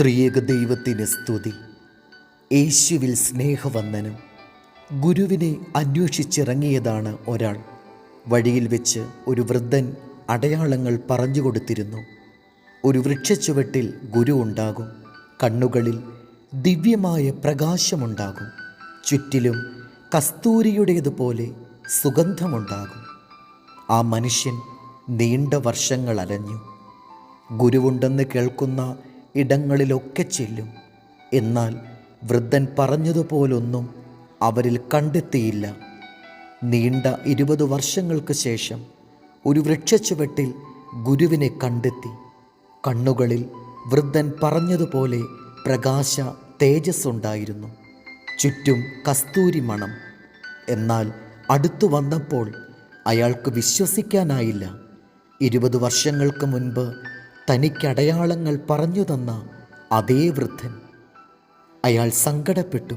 ത്രിയേക ദൈവത്തിന് സ്തുതി. യേശുവിൽ സ്നേഹവന്ദനം. ഗുരുവിനെ അന്വേഷിച്ചിറങ്ങിയതാണ് ഒരാൾ. വഴിയിൽ വെച്ച് ഒരു വൃദ്ധൻ അടയാളങ്ങൾ പറഞ്ഞു കൊടുത്തിരുന്നു. ഒരു വൃക്ഷച്ചുവട്ടിൽ ഗുരു ഉണ്ടാകും. കണ്ണുകളിൽ ദിവ്യമായ പ്രകാശമുണ്ടാകും. ചുറ്റിലും കസ്തൂരിയുടേതുപോലെ സുഗന്ധമുണ്ടാകും. ആ മനുഷ്യൻ നീണ്ട വർഷങ്ങൾ അലഞ്ഞു ഗുരുവുണ്ടെന്ന് കേൾക്കുന്ന ഇടങ്ങളിലൊക്കെ ചെല്ലും. എന്നാൽ വൃദ്ധൻ പറഞ്ഞതുപോലൊന്നും അവരിൽ കണ്ടെത്തിയില്ല. നീണ്ട ഇരുപത് വർഷങ്ങൾക്ക് ശേഷം ഒരു വൃക്ഷച്ചുവട്ടിൽ ഗുരുവിനെ കണ്ടെത്തി. കണ്ണുകളിൽ വൃദ്ധൻ പറഞ്ഞതുപോലെ പ്രകാശ തേജസ്സുണ്ടായിരുന്നു. ചുറ്റും കസ്തൂരി മണം. എന്നാൽ അടുത്തു വന്നപ്പോൾ അയാൾക്ക് വിശ്വസിക്കാനായില്ല. ഇരുപത് വർഷങ്ങൾക്ക് മുൻപ് തനിക്കടയാളങ്ങൾ പറഞ്ഞു തന്ന അതേ വൃദ്ധൻ. അയാൾ സങ്കടപ്പെട്ടു.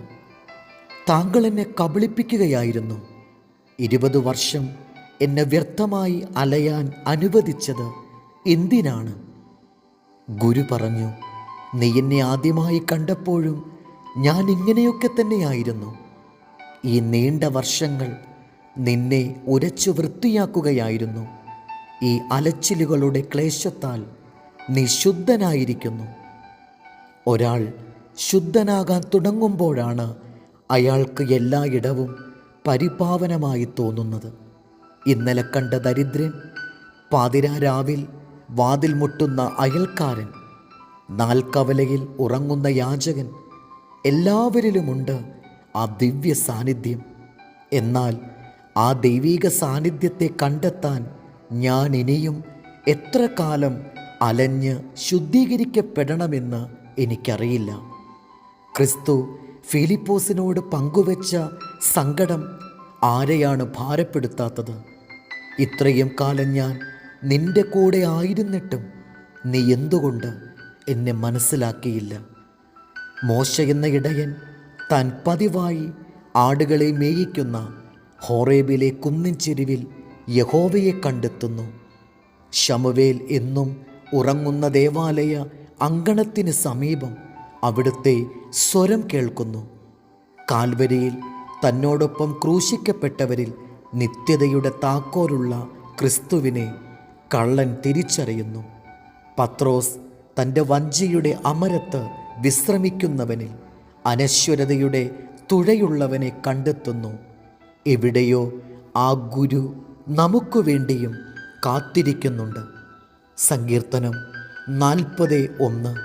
താങ്കൾ എന്നെ കബളിപ്പിക്കുകയായിരുന്നു. ഇരുപത് വർഷം എന്നെ വ്യർത്ഥമായി അലയാൻ അനുവദിച്ചത് എന്തിനാണ്? ഗുരു പറഞ്ഞു നീ എന്നെ ആദ്യമായി കണ്ടപ്പോഴും ഞാൻ ഇങ്ങനെയൊക്കെ തന്നെയായിരുന്നു. ഈ നീണ്ട വർഷങ്ങൾ നിന്നെ ഉരച്ചു വൃത്തിയാക്കുകയായിരുന്നു. ഈ അലച്ചിലുകളുടെ ക്ലേശത്താൽ നീ ശുദ്ധനായിരിക്കുന്നു. ഒരാൾ ശുദ്ധനാകാൻ തുടങ്ങുമ്പോഴാണ് അയാൾക്ക് എല്ലായിടവും പരിപാവനമായി തോന്നുന്നത്. ഇന്നലെ കണ്ട ദരിദ്രൻ പാതിരാരാവിൽ വാതിൽ മുട്ടുന്ന അയൽക്കാരൻ നാൽക്കവലയിൽ ഉറങ്ങുന്ന യാചകൻ എല്ലാവരിലുമുണ്ട് ആ ദിവ്യ സാന്നിധ്യം. എന്നാൽ ആ ദൈവീക സാന്നിധ്യത്തെ കണ്ടെത്താൻ ഞാൻ ഇനിയും എത്ര കാലം അലഞ്ഞ് ശുദ്ധീകരിക്കപ്പെടണമെന്ന് എനിക്കറിയില്ല. ക്രിസ്തു ഫിലിപ്പോസിനോട് പങ്കുവെച്ച സങ്കടം ആരെയാണ് ഭാരപ്പെടുത്താത്തത്? ഇത്രയും കാലം ഞാൻ നിന്റെ കൂടെ ആയിരുന്നിട്ടും നീ എന്തുകൊണ്ട് എന്നെ മനസ്സിലാക്കിയില്ല? മോശ എന്ന ഇടയൻ താൻ പതിവായി ആടുകളെ മേയിക്കുന്ന ഹോറേബിലെ കുന്നിൻ ചെരുവിൽ യഹോവയെ കണ്ടെത്തുന്നു. ശമുവേൽ എന്നും ഉറങ്ങുന്ന ദേവാലയ അങ്കണത്തിന് സമീപം അവിടുത്തെ സ്വരം കേൾക്കുന്നു. കാൽവരിയിൽ തന്നോടൊപ്പം ക്രൂശിക്കപ്പെട്ടവരിൽ നിത്യതയുടെ താക്കോലുള്ള ക്രിസ്തുവിനെ കള്ളൻ തിരിച്ചറിയുന്നു. പത്രോസ് തന്റെ വഞ്ചിയുടെ അമരത്ത് വിശ്രമിക്കുന്നവനിൽ അനശ്വരതയുടെ തുഴയുള്ളവനെ കണ്ടെത്തുന്നു. എവിടെയോ ആ ഗുരു നമുക്കു വേണ്ടിയും കാത്തിരിക്കുന്നുണ്ട്. സങ്കീർത്തനം നാൽപ്പത് ഒന്ന്.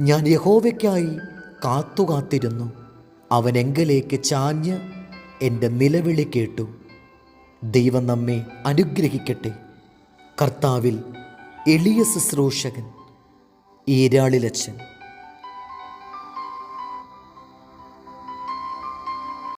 ഞാൻ യഹോവയ്ക്കായി കാത്തുകാത്തിരുന്നു. അവൻ എങ്കലേക്ക് ചാഞ്ഞ് എന്റെ നിലവിളി കേട്ടു. ദൈവം നമ്മെ അനുഗ്രഹിക്കട്ടെ. കർത്താവിൽ എളിയ ശുശ്രൂഷകൻ ഈരാളിലച്ചൻ